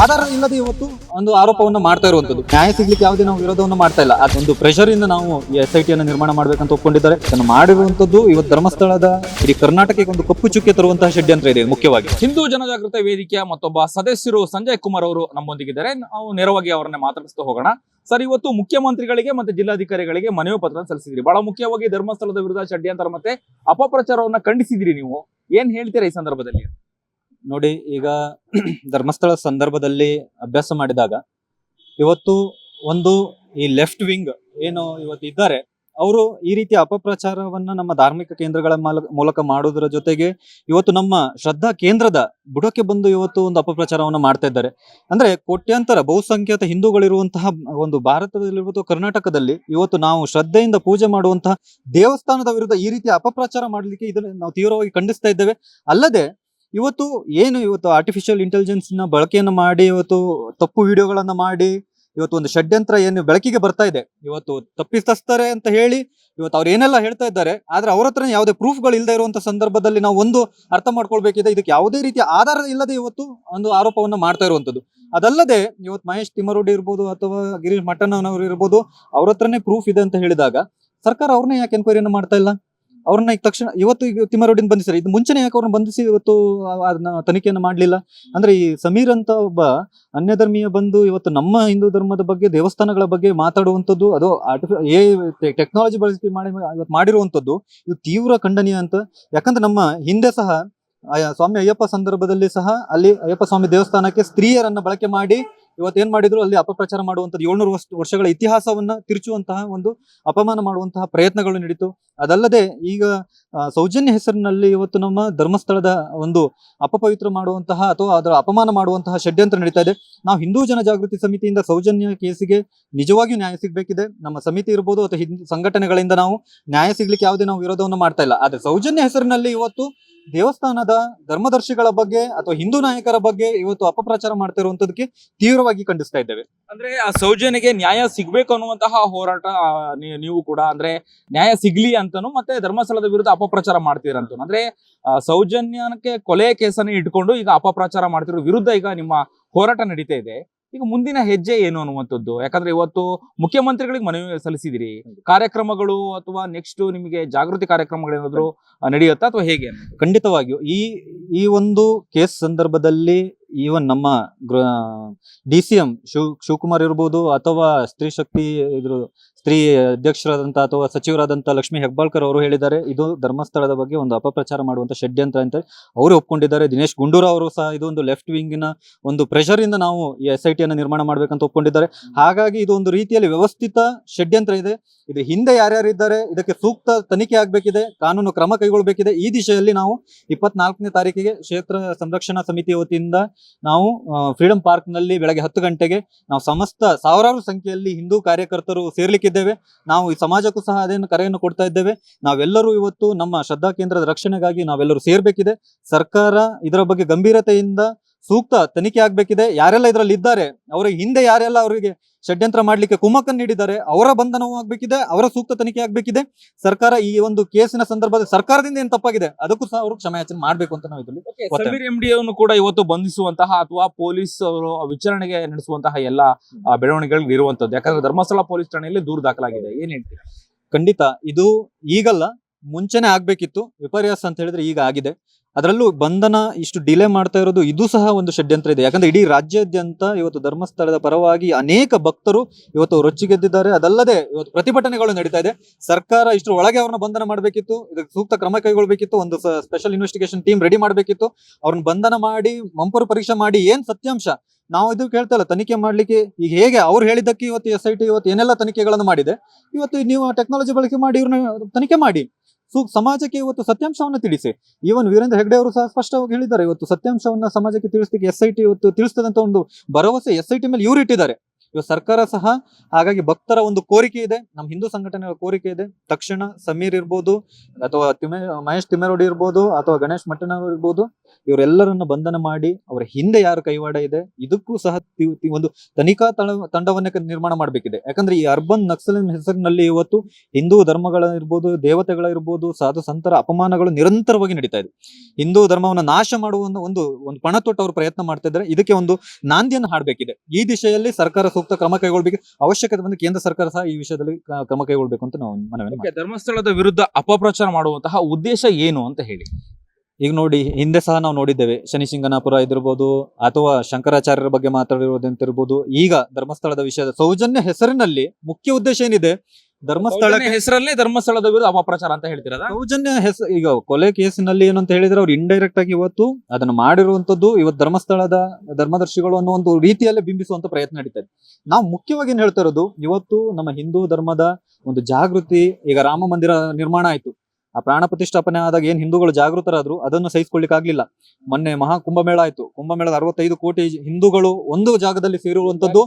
ಆಧಾರ ಇಲ್ಲದೆ ಇವತ್ತು ಒಂದು ಆರೋಪವನ್ನ ಮಾಡ್ತಾ ಇರುವಂತದ್ದು ನ್ಯಾಯ ಸಿಗ್ಲಿಕ್ಕೆ ಯಾವುದೇ ನಾವು ವಿರೋಧವನ್ನು ಮಾಡ್ತಾ ಇಲ್ಲ. ಅದೊಂದು ಪ್ರೆಷರ್ ಇಂದ ನಾವು ಎಸ್ ಐ ಟಿಯನ್ನು ನಿರ್ಮಾಣ ಮಾಡ್ಬೇಕಂತ ಒಪ್ಕೊಂಡಿದ್ದಾರೆ. ಅದನ್ನು ಮಾಡಿರುವಂತದ್ದು ಇವತ್ತು ಧರ್ಮಸ್ಥಳದ ಇಡೀ ಕರ್ನಾಟಕಕ್ಕೆ ಒಂದು ಕಪ್ಪು ಚುಕ್ಕೆ ತರುವಂತಹ ಷಡ್ಯಂತ್ರ ಇದೆ ಮುಖ್ಯವಾಗಿ. ಹಿಂದೂ ಜನಜಾಗೃತ ವೇದಿಕೆಯ ಮತ್ತೊಬ್ಬ ಸದಸ್ಯರು ಸಂಜಯ್ ಕುಮಾರ್ ಅವರು ನಮ್ಮೊಂದಿಗಿದ್ದಾರೆ. ನಾವು ನೇರವಾಗಿ ಅವರನ್ನ ಮಾತಾಡಿಸ್ತಾ ಹೋಗೋಣ. ಸರ್, ಇವತ್ತು ಮುಖ್ಯಮಂತ್ರಿಗಳಿಗೆ ಮತ್ತೆ ಜಿಲ್ಲಾಧಿಕಾರಿಗಳಿಗೆ ಮನವಿ ಪತ್ರ ಸಲ್ಲಿಸಿದ್ರಿ. ಬಹಳ ಮುಖ್ಯವಾಗಿ ಧರ್ಮಸ್ಥಳದ ವಿರುದ್ಧ ಷಡ್ಯಂತರ ಮತ್ತೆ ಅಪಪ್ರಚಾರವನ್ನ ಖಂಡಿಸಿದಿರಿ ನೀವು. ಏನ್ ಹೇಳ್ತೀರಾ ಈ ಸಂದರ್ಭದಲ್ಲಿ? ನೋಡಿ, ಈಗ ಧರ್ಮಸ್ಥಳ ಸಂದರ್ಭದಲ್ಲಿ ಅಭ್ಯಾಸ ಮಾಡಿದಾಗ ಇವತ್ತು ಒಂದು ಈ ಲೆಫ್ಟ್ ವಿಂಗ್ ಏನು ಇವತ್ತು ಇದ್ದಾರೆ, ಅವರು ಈ ರೀತಿ ಅಪಪ್ರಚಾರವನ್ನ ನಮ್ಮ ಧಾರ್ಮಿಕ ಕೇಂದ್ರಗಳ ಮಾಲ- ಮೂಲಕ ಮಾಡುವುದರ ಜೊತೆಗೆ ಇವತ್ತು ನಮ್ಮ ಶ್ರದ್ಧಾ ಕೇಂದ್ರದ ಬುಡಕ್ಕೆ ಬಂದು ಇವತ್ತು ಒಂದು ಅಪಪ್ರಚಾರವನ್ನು ಮಾಡ್ತಾ ಇದ್ದಾರೆ. ಅಂದ್ರೆ ಕೋಟ್ಯಾಂತರ ಬಹುಸಂಖ್ಯಾತ ಹಿಂದೂಗಳಿರುವಂತಹ ಒಂದು ಭಾರತದಲ್ಲಿರುವುದು ಕರ್ನಾಟಕದಲ್ಲಿ ಇವತ್ತು ನಾವು ಶ್ರದ್ಧೆಯಿಂದ ಪೂಜೆ ಮಾಡುವಂತಹ ದೇವಸ್ಥಾನದ ವಿರುದ್ಧ ಈ ರೀತಿ ಅಪಪ್ರಚಾರ ಮಾಡಲಿಕ್ಕೆ ಇದನ್ನು ನಾವು ತೀವ್ರವಾಗಿ ಖಂಡಿಸ್ತಾ ಇದ್ದೇವೆ. ಅಲ್ಲದೆ ಇವತ್ತು ಏನು ಇವತ್ತು ಆರ್ಟಿಫಿಷಿಯಲ್ ಇಂಟೆಲಿಜೆನ್ಸ್ನ ಬಳಕೆಯನ್ನು ಮಾಡಿ, ಇವತ್ತು ತಪ್ಪು ವಿಡಿಯೋಗಳನ್ನು ಮಾಡಿ, ಇವತ್ತು ಒಂದು ಷಡ್ಯಂತ್ರ ಏನು ಬೆಳಕಿಗೆ ಬರ್ತಾ ಇದೆ. ಇವತ್ತು ತಪ್ಪಿಸ್ತಾರೆ ಅಂತ ಹೇಳಿ ಇವತ್ತು ಅವ್ರು ಏನೆಲ್ಲ ಹೇಳ್ತಾ ಇದ್ದಾರೆ, ಆದ್ರೆ ಅವ್ರ ಹತ್ರ ಯಾವುದೇ ಪ್ರೂಫ್ಗಳು ಇಲ್ಲದೆ ಇರುವಂತ ಸಂದರ್ಭದಲ್ಲಿ ನಾವು ಒಂದು ಅರ್ಥ ಮಾಡ್ಕೊಳ್ಬೇಕಿದೆ. ಇದಕ್ಕೆ ಯಾವುದೇ ರೀತಿಯ ಆಧಾರ ಇಲ್ಲದೆ ಇವತ್ತು ಒಂದು ಆರೋಪವನ್ನು ಮಾಡ್ತಾ ಇರುವಂತದ್ದು. ಅದಲ್ಲದೆ ಇವತ್ತು ಮಹೇಶ್ ತಿಮ್ಮರೋಡಿ ಇರ್ಬೋದು ಅಥವಾ ಗಿರೀಶ್ ಮಠಣ್ಣನವರು ಇರ್ಬೋದು, ಅವ್ರ ಹತ್ರನೇ ಪ್ರೂಫ್ ಇದೆ ಅಂತ ಹೇಳಿದಾಗ ಸರ್ಕಾರ ಅವ್ರನ್ನೇ ಯಾಕೆ ಎನ್ಕ್ವೈರಿಯನ್ನು ಮಾಡ್ತಾ ಇಲ್ಲ? ಅವ್ರನ್ನ ಈಗ ತಕ್ಷಣ, ಇವತ್ತು ಈಗ ತಿಮ್ಮರೋಡಿನ ಬಂಧಿಸಿದ್ರೆ ಇದು ಮುಂಚೆನೆ ಯಾಕೆ ಅವ್ರನ್ನ ಬಂಧಿಸಿ ಇವತ್ತು ಅದನ್ನ ತನಿಖೆಯನ್ನು ಮಾಡಲಿಲ್ಲ? ಅಂದ್ರೆ ಈ ಸಮೀರ್ ಅಂತ ಒಬ್ಬ ಅನ್ಯ ಧರ್ಮೀಯ ಬಂದು ಇವತ್ತು ನಮ್ಮ ಹಿಂದೂ ಧರ್ಮದ ಬಗ್ಗೆ, ದೇವಸ್ಥಾನಗಳ ಬಗ್ಗೆ ಮಾತಾಡುವಂಥದ್ದು, ಅದು ಎ ಟೆಕ್ನಾಲಜಿ ಬಳಸಿ ಮಾಡಿ, ಇವತ್ತು ಮಾಡಿರುವಂಥದ್ದು, ಇದು ತೀವ್ರ ಖಂಡನೀಯ ಅಂತ. ಯಾಕಂದ್ರೆ ನಮ್ಮ ಹಿಂದೆ ಸಹ ಸ್ವಾಮಿ ಅಯ್ಯಪ್ಪ ಸಂದರ್ಭದಲ್ಲಿ ಸಹ ಅಲ್ಲಿ ಅಯ್ಯಪ್ಪ ಸ್ವಾಮಿ ದೇವಸ್ಥಾನಕ್ಕೆ ಸ್ತ್ರೀಯರನ್ನ ಬಳಕೆ ಮಾಡಿ ಇವತ್ತು ಏನ್ ಮಾಡಿದ್ರು? ಅಲ್ಲಿ ಅಪಪ್ರಚಾರ ಮಾಡುವಂಥದ್ದು ಏಳ್ನೂರು ವರ್ಷ ವರ್ಷಗಳ ಇತಿಹಾಸವನ್ನ ತಿರುಚುವಂತಹ ಒಂದು ಅಪಮಾನ ಮಾಡುವಂತಹ ಪ್ರಯತ್ನಗಳು ನಡೀತು. ಅದಲ್ಲದೆ ಈಗ ಸೌಜನ್ಯ ಹೆಸರಿನಲ್ಲಿ ಇವತ್ತು ನಮ್ಮ ಧರ್ಮಸ್ಥಳದ ಒಂದು ಅಪಪವಿತ್ರ ಮಾಡುವಂತಹ ಅಥವಾ ಅದರ ಅಪಮಾನ ಮಾಡುವಂತಹ ಷಡ್ಯಂತ್ರ ನಡೀತಾ ಇದೆ. ನಾವು ಹಿಂದೂ ಜನ ಜಾಗೃತಿ ಸಮಿತಿಯಿಂದ ಸೌಜನ್ಯ ಕೇಸಿಗೆ ನಿಜವಾಗಿಯೂ ನ್ಯಾಯ ಸಿಗಬೇಕಿದೆ. ನಮ್ಮ ಸಮಿತಿ ಇರ್ಬೋದು ಅಥವಾ ಹಿಂದೂ ಸಂಘಟನೆಗಳಿಂದ ನಾವು ನ್ಯಾಯ ಸಿಗ್ಲಿಕ್ಕೆ ಯಾವುದೇ ನಾವು ವಿರೋಧವನ್ನು ಮಾಡ್ತಾ ಇಲ್ಲ. ಆದ್ರೆ ಸೌಜನ್ಯ ಹೆಸರಿನಲ್ಲಿ ಇವತ್ತು ದೇವಸ್ಥಾನದ ಧರ್ಮದರ್ಶಿಗಳ ಬಗ್ಗೆ ಅಥವಾ ಹಿಂದೂ ನಾಯಕರ ಬಗ್ಗೆ ಇವತ್ತು ಅಪಪ್ರಚಾರ ಮಾಡ್ತಾ ಇರುವಂತದಕ್ಕೆ ತೀವ್ರವಾಗಿ ಖಂಡಿಸ್ತಾ ಇದ್ದೇವೆ. ಅಂದ್ರೆ ಆ ಸೌಜನ್ಯಗೆ ನ್ಯಾಯ ಸಿಗ್ಬೇಕು ಅನ್ನುವಂತಹ ಹೋರಾಟ ನೀವು ಕೂಡ ಅಂದ್ರೆ ನ್ಯಾಯ ಸಿಗ್ಲಿ ಅಂತಾನೂ ಮತ್ತೆ ಧರ್ಮಸ್ಥಳದ ವಿರುದ್ಧ ಅಪಪ್ರಚಾರ ಮಾಡ್ತೀರಂತ ಅಂದ್ರೆ ಸೌಜನ್ಯಕ್ಕೆ ಕೊಲೆ ಕೇಸನ್ನ ಇಟ್ಕೊಂಡು ಈಗ ಅಪಪ್ರಚಾರ ಮಾಡ್ತಿರೋ ವಿರುದ್ಧ ಈಗ ನಿಮ್ಮ ಹೋರಾಟ ನಡೀತಾ ಇದೆ. ಈಗ ಮುಂದಿನ ಹೆಜ್ಜೆ ಏನು ಅನ್ನುವಂಥದ್ದು? ಯಾಕಂದ್ರೆ ಇವತ್ತು ಮುಖ್ಯಮಂತ್ರಿಗಳಿಗೆ ಮನವಿ ಸಲ್ಲಿಸಿದಿರಿ. ಕಾರ್ಯಕ್ರಮಗಳು ಅಥವಾ ನೆಕ್ಸ್ಟ್ ನಿಮಗೆ ಜಾಗೃತಿ ಕಾರ್ಯಕ್ರಮಗಳು ಏನಾದ್ರು ನಡೆಯುತ್ತಾ ಅಥವಾ ಹೇಗೆ? ಖಂಡಿತವಾಗಿಯೂ ಈ ಈ ಒಂದು ಕೇಸ್ ಸಂದರ್ಭದಲ್ಲಿ ಈವನ್ ನಮ್ಮ D C M Shiv Shivakumar ಇರ್ಬೋದು ಅಥವಾ ಸ್ತ್ರೀ ಶಕ್ತಿ ಇದ್ರ ಸ್ತ್ರೀ ಅಧ್ಯಕ್ಷರಾದಂಥ ಅಥವಾ ಸಚಿವರಾದಂಥ ಲಕ್ಷ್ಮೀ ಹೆಬ್ಬಾಳ್ಕರ್ ಅವರು ಹೇಳಿದ್ದಾರೆ ಇದು ಧರ್ಮಸ್ಥಳದ ಬಗ್ಗೆ ಒಂದು ಅಪಪ್ರಚಾರ ಮಾಡುವಂತ ಷಡ್ಯಂತ್ರ ಅಂತ ಅವರು ಒಪ್ಕೊಂಡಿದ್ದಾರೆ. ದಿನೇಶ್ ಗುಂಡೂರಾವ್ ಅವರು ಸಹ ಇದು ಒಂದು ಲೆಫ್ಟ್ ವಿಂಗಿನ ಒಂದು ಪ್ರೆಷರ್ ಇಂದ ನಾವು ಈ ಎಸ್ ಐ ಟಿಯನ್ನು ನಿರ್ಮಾಣ ಮಾಡಬೇಕಂತ ಒಪ್ಕೊಂಡಿದ್ದಾರೆ. ಹಾಗಾಗಿ ಇದು ಒಂದು ರೀತಿಯಲ್ಲಿ ವ್ಯವಸ್ಥಿತ ಷಡ್ಯಂತ್ರ ಇದೆ. ಇದು ಹಿಂದೆ ಯಾರ್ಯಾರಿದ್ದಾರೆ ಇದಕ್ಕೆ ಸೂಕ್ತ ತನಿಖೆ ಆಗಬೇಕಿದೆ ಕಾನೂನು ಕ್ರಮ ಕೈಗೊಳ್ಳಬೇಕಿದೆ ಈ ದಿಶೆಯಲ್ಲಿ ನಾವು ಇಪ್ಪತ್ನಾಲ್ಕನೇ ತಾರೀಕಿಗೆ ಕ್ಷೇತ್ರ ಸಂರಕ್ಷಣಾ ಸಮಿತಿ ವತಿಯಿಂದ ನಾವು ಫ್ರೀಡಂ ಪಾರ್ಕ್ನಲ್ಲಿ ಬೆಳಗ್ಗೆ ಹತ್ತು ಗಂಟೆಗೆ ನಾವು ಸಮಸ್ತ ಸಾವಿರಾರು ಸಂಖ್ಯೆಯಲ್ಲಿ ಹಿಂದೂ ಕಾರ್ಯಕರ್ತರು ಸೇರ್ಲಿಕ್ಕಿದ್ದೇವೆ ನಾವು ಈ ಸಮಾಜಕ್ಕೂ ಸಹ ಅದೇನು ಕರೆಯನ್ನು ಕೊಡ್ತಾ ಇದ್ದೇವೆ. ನಾವೆಲ್ಲರೂ ಇವತ್ತು ನಮ್ಮ ಶ್ರದ್ಧಾ ಕೇಂದ್ರದ ರಕ್ಷಣೆಗಾಗಿ ನಾವೆಲ್ಲರೂ ಸೇರ್ಬೇಕಿದೆ. ಸರ್ಕಾರ ಇದರ ಬಗ್ಗೆ ಗಂಭೀರತೆಯಿಂದ ಸೂಕ್ತ ತನಿಖೆ ಆಗ್ಬೇಕಿದೆ. ಯಾರೆಲ್ಲ ಇದರಲ್ಲಿ ಇದ್ದಾರೆ? ಅವರ ಹಿಂದೆ ಯಾರೆಲ್ಲ ಅವರಿಗೆ ಷಡ್ಯಂತ್ರ ಮಾಡ್ಲಿಕ್ಕೆ ಕುಮ್ಮಕ್ಕನ್ನು ನೀಡಿದ್ದಾರೆ ಅವರ ಬಂಧನವೂ ಆಗ್ಬೇಕಿದೆ ಅವರ ಸೂಕ್ತ ತನಿಖೆ ಆಗ್ಬೇಕಿದೆ. ಸರ್ಕಾರ ಈ ಒಂದು ಕೇಸಿನ ಸಂದರ್ಭದಲ್ಲಿ ಸರ್ಕಾರದಿಂದ ಏನು ತಪ್ಪಾಗಿದೆ ಅದಕ್ಕೂ ಸಹ ಅವರು ಕ್ಷಮೆಯಾಚನೆ ಮಾಡಬೇಕು ಅಂತ ನಾವು ಇದರಲ್ಲಿ ಎಂ ಡಿ ಅನ್ನು ಕೂಡ ಇವತ್ತು ಬಂಧಿಸುವಂತಹ ಅಥವಾ ಪೊಲೀಸ್ ಅವರು ವಿಚಾರಣೆಗೆ ನಡೆಸುವಂತಹ ಎಲ್ಲ ಬೆಳವಣಿಗೆಗಳು ಇರುವಂತದ್ದು ಯಾಕಂದ್ರೆ ಧರ್ಮಸ್ಥಳ ಪೊಲೀಸ್ ಠಾಣೆಯಲ್ಲಿ ದೂರು ದಾಖಲಾಗಿದೆ. ಏನ್ ಹೇಳ್ತೀರಾ? ಖಂಡಿತ. ಇದು ಈಗಲ್ಲ ಮುಂಚೆನೆ ಆಗ್ಬೇಕಿತ್ತು. ವಿಪರ್ಯಾಸ ಅಂತ ಹೇಳಿದ್ರೆ ಈಗ ಆಗಿದೆ. ಅದರಲ್ಲೂ ಬಂಧನ ಇಷ್ಟು ಡಿಲೇ ಮಾಡ್ತಾ ಇರೋದು ಇದು ಸಹ ಒಂದು ಷಡ್ಯಂತ್ರ ಇದೆ. ಯಾಕಂದ್ರೆ ಇಡೀ ರಾಜ್ಯಾದ್ಯಂತ ಇವತ್ತು ಧರ್ಮಸ್ಥಳದ ಪರವಾಗಿ ಅನೇಕ ಭಕ್ತರು ಇವತ್ತು ರೊಚ್ಚಿಗೆದ್ದಿದ್ದಾರೆ. ಅದಲ್ಲದೆ ಇವತ್ತು ಪ್ರತಿಭಟನೆಗಳು ನಡೀತಾ ಇದೆ. ಸರ್ಕಾರ ಇಷ್ಟು ಒಳಗೆ ಅವ್ರನ್ನ ಬಂಧನ ಮಾಡಬೇಕಿತ್ತು. ಇದಕ್ಕೆ ಸೂಕ್ತ ಕ್ರಮ ಕೈಗೊಳ್ಳಬೇಕಿತ್ತು ಒಂದು ಸ್ಪೆಷಲ್ ಇನ್ವೆಸ್ಟಿಗೇಷನ್ ಟೀಮ್ ರೆಡಿ ಮಾಡಬೇಕಿತ್ತು. ಅವ್ರನ್ನ ಬಂಧನ ಮಾಡಿ, ಮಂಪರು ಪರೀಕ್ಷೆ ಮಾಡಿ ಏನ್ ಸತ್ಯಾಂಶ? ನಾವು ಇದು ಕೇಳ್ತಾ ತನಿಖೆ ಮಾಡ್ಲಿಕ್ಕೆ ಈಗ ಹೇಗೆ? ಅವ್ರು ಹೇಳಿದ್ದಕ್ಕೆ ಇವತ್ತು ಎಸ್ ಐ ಟಿ ಇವತ್ತು ಏನೆಲ್ಲ ತನಿಖೆಗಳನ್ನು ಮಾಡಿದೆ. ಇವತ್ತು ನೀವು ಟೆಕ್ನಾಲಜಿ ಬಳಕೆ ಮಾಡಿ ಇವ್ರನ್ನ ತನಿಖೆ ಮಾಡಿ. ಸು ಸಮಾಜಕ್ಕೆ ಇವತ್ತು ಸತ್ಯಾಂಶವನ್ನು ತಿಳಿಸಿ. ಈವನ್ ವೀರೇಂದ್ರ ಹೆಗ್ಡೆ ಅವರು ಸಹ ಸ್ಪಷ್ಟವಾಗಿ ಹೇಳಿದ್ದಾರೆ, ಇವತ್ತು ಸತ್ಯಾಂಶವನ್ನ ಸಮಾಜಕ್ಕೆ ತಿಳಿಸ್ಲಿಕ್ಕೆ ಎಸ್ ಐ ಟಿ ಇವತ್ತು ತಿಳಿಸ್ತದಂತ ಒಂದು ಭರವಸೆ ಎಸ್ ಐ ಟಿ ಮೇಲೆ ಇವರು ಇಟ್ಟಿದ್ದಾರೆ. ಇವಾಗ ಸರ್ಕಾರ ಸಹ ಹಾಗಾಗಿ ಭಕ್ತರ ಒಂದು ಕೋರಿಕೆ ಇದೆ. ನಮ್ಮ ಹಿಂದೂ ಸಂಘಟನೆಗಳ ಕೋರಿಕೆ ಇದೆ. ತಕ್ಷಣ ಸಮೀರ್ ಇರ್ಬೋದು ಅಥವಾ ತಿಮ್ಮೆ ಮಹೇಶ್ ತಿಮ್ಮೇರೋಡಿ ಇರ್ಬೋದು ಅಥವಾ ಗಣೇಶ್ ಮಟ್ಟನವರು ಇರ್ಬೋದು, ಇವರೆಲ್ಲರನ್ನು ಬಂಧನ ಮಾಡಿ ಅವರ ಹಿಂದೆ ಯಾರು ಕೈವಾಡ ಇದೆ, ಇದಕ್ಕೂ ಸಹ ಒಂದು ತನಿಖಾ ತಂಡವನ್ನೇ ನಿರ್ಮಾಣ ಮಾಡಬೇಕಿದೆ. ಯಾಕಂದ್ರೆ ಈ ಅರ್ಬನ್ ನಕ್ಸಲಿನ್ ಹೆಸರಿನಲ್ಲಿ ಇವತ್ತು ಹಿಂದೂ ಧರ್ಮಗಳ ಇರ್ಬೋದು, ದೇವತೆಗಳ ಸಾಧು ಸಂತರ ಅಪಮಾನಗಳು ನಿರಂತರವಾಗಿ ನಡೀತಾ ಇದೆ. ಹಿಂದೂ ಧರ್ಮವನ್ನು ನಾಶ ಮಾಡುವ ಒಂದು- ಒಂದು ಪಣ ತೊಟ್ಟು ಅವರು ಪ್ರಯತ್ನ ಮಾಡ್ತಾ ಇದ್ದಾರೆ. ಇದಕ್ಕೆ ಒಂದು ನಾಂದಿಯನ್ನು ಹಾಡಬೇಕಿದೆ. ಈ ದಿಶೆಯಲ್ಲಿ ಸರ್ಕಾರ ಸೂಕ್ತ ಕ್ರಮ ಕೈಗೊಳ್ಬೇಕು. ಅವಶ್ಯಕತೆ ಬಂದು ಕೇಂದ್ರ ಸರ್ಕಾರ ಸಹ ಈ ವಿಷಯದಲ್ಲಿ ಕ್ರಮ ಕೈಗೊಳ್ಬೇಕು ಅಂತ ನಾವು ಮನವಿ. Okay, ಧರ್ಮಸ್ಥಳದ ವಿರುದ್ಧ ಅಪಪ್ರಚಾರ ಮಾಡುವಂತಹ ಉದ್ದೇಶ ಏನು ಅಂತ ಹೇಳಿ. ಈಗ ನೋಡಿ ಹಿಂದೆ ಸಹ ನಾವು ನೋಡಿದ್ದೇವೆ. ಶನಿಸಿಂಗನಾಪುರ ಇದಿರ್ಬೋದು ಅಥವಾ ಶಂಕರಾಚಾರ್ಯರ ಬಗ್ಗೆ ಮಾತಾಡಿರೋದಂತಿರ್ಬೋದು ಈಗ ಧರ್ಮಸ್ಥಳದ ವಿಷಯದ ಸೌಜನ್ಯ ಹೆಸರಿನಲ್ಲಿ ಮುಖ್ಯ ಉದ್ದೇಶ ಏನಿದೆ? ಧರ್ಮಸ್ಥಳಕ್ಕೆ ಹೆಸರಲ್ಲೇ ಧರ್ಮಸ್ಥಳದ ವಿರುದ್ಧ ಅಪಪ್ರಚಾರ ಅಂತ ಹೇಳ್ತೀರ ಸೌಜನ್ಯ ಹೆಸರು ಈಗ ಕೊಲೆ ಕೇಸಿನಲ್ಲಿ ಏನಂತ ಹೇಳಿದ್ರೆ ಅವ್ರು ಇಂಡೈರೆಕ್ಟ್ ಆಗಿ ಇವತ್ತು ಅದನ್ನ ಮಾಡಿರುವಂತದ್ದು ಇವತ್ತು ಧರ್ಮಸ್ಥಳದ ಧರ್ಮದರ್ಶಿಗಳು ಅನ್ನೋ ಒಂದು ರೀತಿಯಲ್ಲೇ ಬಿಂಬಿಸುವಂತ ಪ್ರಯತ್ನ ನಡೀತಾ ಇದೆ. ನಾವು ಮುಖ್ಯವಾಗಿ ಏನ್ ಹೇಳ್ತಾ ಇರೋದು ಇವತ್ತು ನಮ್ಮ ಹಿಂದೂ ಧರ್ಮದ ಒಂದು ಜಾಗೃತಿ ಈಗ ರಾಮ ಮಂದಿರ ನಿರ್ಮಾಣ ಆಯ್ತು. ಆ ಪ್ರಾಣ ಪ್ರತಿಷ್ಠಾಪನೆ ಆದಾಗ ಏನ್ ಹಿಂದೂಗಳು ಜಾಗೃತರಾದ್ರು ಅದನ್ನು ಸಹಿಸಿಕೊಳ್ಳಿಕ್ಕಾಗ್ಲಿಲ್ಲ. ಮೊನ್ನೆ ಮಹಾ ಕುಂಭಮೇಳ ಆಯ್ತು. ಕುಂಭಮೇಳದ ಅರವತ್ತೈದು ಕೋಟಿ ಹಿಂದೂಗಳು ಒಂದು ಜಾಗದಲ್ಲಿ ಸೇರುವಂತದ್ದು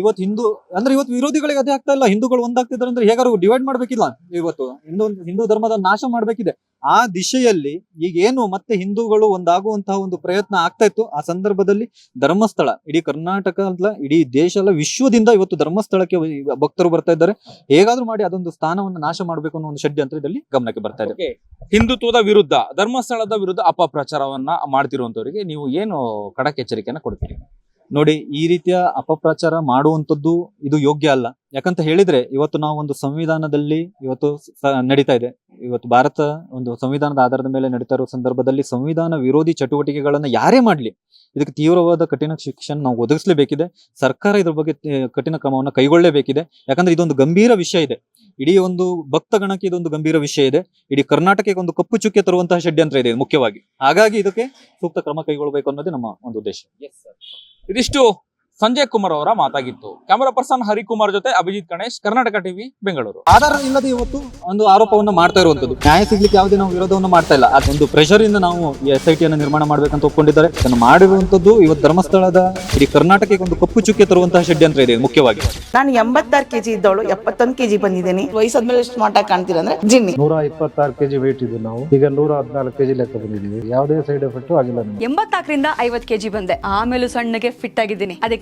ಇವತ್ತು ಹಿಂದೂ, ಅಂದ್ರೆ ಇವತ್ತು ವಿರೋಧಿಗಳಿಗೆ ಅದೇ ಆಗ್ತಾ ಇಲ್ಲ. ಹಿಂದೂಗಳು ಒಂದಾಗ್ತಿದ್ದಾರೆ ಅಂದ್ರೆ ಹೇಗಾರು ಡಿವೈಡ್ ಮಾಡ್ಬೇಕಿಲ್ಲ ಇವತ್ತು ಹಿಂದೂ ಹಿಂದೂ ಧರ್ಮದ ನಾಶ ಮಾಡ್ಬೇಕಿದೆ. ಆ ದಿಶೆಯಲ್ಲಿ ಈಗ ಏನು ಮತ್ತೆ ಹಿಂದೂಗಳು ಒಂದಾಗುವಂತಹ ಒಂದು ಪ್ರಯತ್ನ ಆಗ್ತಾ ಇತ್ತು? ಆ ಸಂದರ್ಭದಲ್ಲಿ ಧರ್ಮಸ್ಥಳ, ಇಡೀ ಕರ್ನಾಟಕ ಅಲ್ಲ, ಇಡೀ ದೇಶ ಅಲ್ಲ, ವಿಶ್ವದಿಂದ ಇವತ್ತು ಧರ್ಮಸ್ಥಳಕ್ಕೆ ಭಕ್ತರು ಬರ್ತಾ ಇದ್ದಾರೆ. ಹೇಗಾದ್ರೂ ಮಾಡಿ ಅದೊಂದು ಸ್ಥಾನವನ್ನು ನಾಶ ಮಾಡಬೇಕು ಅನ್ನೋ ಒಂದು ಷಡ್ಯಂತ್ರದಲ್ಲಿ ಗಮನಕ್ಕೆ ಬರ್ತಾ ಇದೆ. ಹಿಂದುತ್ವದ ವಿರುದ್ಧ, ಧರ್ಮಸ್ಥಳದ ವಿರುದ್ಧ ಅಪಪ್ರಚಾರವನ್ನ ಮಾಡ್ತಿರುವಂತವರಿಗೆ ನೀವು ಏನು ಖಡಕ್ ಎಚ್ಚರಿಕೆಯನ್ನ ಕೊಡ್ತೀರಿ? ನೋಡಿ, ಈ ರೀತಿಯ ಅಪಪ್ರಚಾರ ಮಾಡುವಂತದ್ದು ಇದು ಯೋಗ್ಯ ಅಲ್ಲ. ಯಾಕಂತ ಹೇಳಿದ್ರೆ, ಇವತ್ತು ನಾವು ಒಂದು ಸಂವಿಧಾನದಲ್ಲಿ ಇವತ್ತು ನಡೀತಾ ಇದೆ. ಇವತ್ತು ಭಾರತ ಒಂದು ಸಂವಿಧಾನದ ಆಧಾರದ ಮೇಲೆ ನಡೀತಾ ಇರೋ ಸಂದರ್ಭದಲ್ಲಿ ಸಂವಿಧಾನ ವಿರೋಧಿ ಚಟುವಟಿಕೆಗಳನ್ನ ಯಾರೇ ಮಾಡಲಿ, ಇದಕ್ಕೆ ತೀವ್ರವಾದ ಕಠಿಣ ಶಿಕ್ಷಣ ನಾವು ಒದಗಿಸಲೇಬೇಕಿದೆ. ಸರ್ಕಾರ ಇದ್ರ ಬಗ್ಗೆ ಕಠಿಣ ಕ್ರಮವನ್ನು ಕೈಗೊಳ್ಳಲೇಬೇಕಿದೆ. ಯಾಕಂದ್ರೆ ಇದೊಂದು ಗಂಭೀರ ವಿಷಯ ಇದೆ. ಇಡೀ ಒಂದು ಭಕ್ತ ಗಣಕ್ಕೆ ಇದೊಂದು ಗಂಭೀರ ವಿಷಯ ಇದೆ. ಇಡೀ ಕರ್ನಾಟಕಕ್ಕೆ ಒಂದು ಕಪ್ಪು ಚುಕ್ಕೆ ತರುವಂತಹ ಷಡ್ಯಂತ್ರ ಇದೆ, ಮುಖ್ಯವಾಗಿ. ಹಾಗಾಗಿ ಇದಕ್ಕೆ ಸೂಕ್ತ ಕ್ರಮ ಕೈಗೊಳ್ಳಬೇಕು ಅನ್ನೋದೇ ನಮ್ಮ ಒಂದು ಉದ್ದೇಶ. রিষ্টু। ಸಂಜಯ್ ಕುಮಾರ್ ಅವರ ಮಾತಾಗಿತ್ತು. ಕ್ಯಾಮರಾ ಪರ್ಸನ್ ಹರಿಕುಮಾರ್ ಜೊತೆ ಅಭಿಜಿತ್ ಗಣೇಶ್ ಕರ್ನಾಟಕ ಟಿವಿ ಬೆಂಗಳೂರು. ಆಧಾರ ಇಲ್ಲದೆ ಇವತ್ತು ಒಂದು ಆರೋಪವನ್ನ ಮಾಡ್ತಾ ಇರುವಂತದ್ದು. ನ್ಯಾಯ ಸಿಗ್ಲಿಕ್ಕೆ ಯಾವುದೇ ನಾವು ವಿರೋಧವನ್ನು ಮಾಡ್ತಾ ಇಲ್ಲ. ಅದೊಂದು ಪ್ರೆಷರ್ ಇಂದ ನಾವು ಈ ಎಸ್ ಐ ಟಿಯನ್ನು ನಿರ್ಮಾಣ ಮಾಡ್ಬೇಕಂತ ಒಪ್ಕೊಂಡಿದ್ದಾರೆ. ಅದನ್ನು ಮಾಡಿರುವಂತದ್ದು ಇವತ್ತು ಧರ್ಮಸ್ಥಳದ ಇಡೀ ಕರ್ನಾಟಕಕ್ಕೆ ಒಂದು ಕಪ್ಪು ಚುಕ್ಕೆ ತರುವಂತಹ ಷಡ್ಯಂತ್ರ ಇದೆ ಮುಖ್ಯವಾಗಿ. ನಾನು ಎಂಬತ್ತಾರು ಕೆಜಿ ಇದ್ದವಳು ಎಪ್ಪತ್ತೊಂದು ಕೆಜಿ ಬಂದಿದ್ದೀನಿ. ವಯಸ್ಸಾದ್ಮೇಲೆ ಎಷ್ಟು ಸ್ಮಾರ್ಟ್ ಆಗಿ ಕಾಣ್ತೀರ ಅಂದ್ರೆ ಜಿನ್ನಿ. ನೂರ ಇಪ್ಪತ್ತಾರು ಕೆಜಿ ವೇಟ್ ಇದ್ದು ನಾವು. ಈಗ ನೂರ ಹದಿನಾಲ್ಕು ಕೆಜಿ ಲೆಕ್ಕ ಬಂದಿದ್ದೀವಿ ಯಾವುದೇ ಸೈಡ್ ಎಫೆಕ್ಟ್ ಆಗಿಲ್ಲ ನಮಗೆ. ಐವತ್ತು ಐವತ್ ಕೆಜಿ ಬಂದೆ. ಆಮೇಲೆ ಸಣ್ಣಗೆ ಫಿಟ್ ಆಗಿದ್ದೀನಿ. ಅದಕ್ಕೆ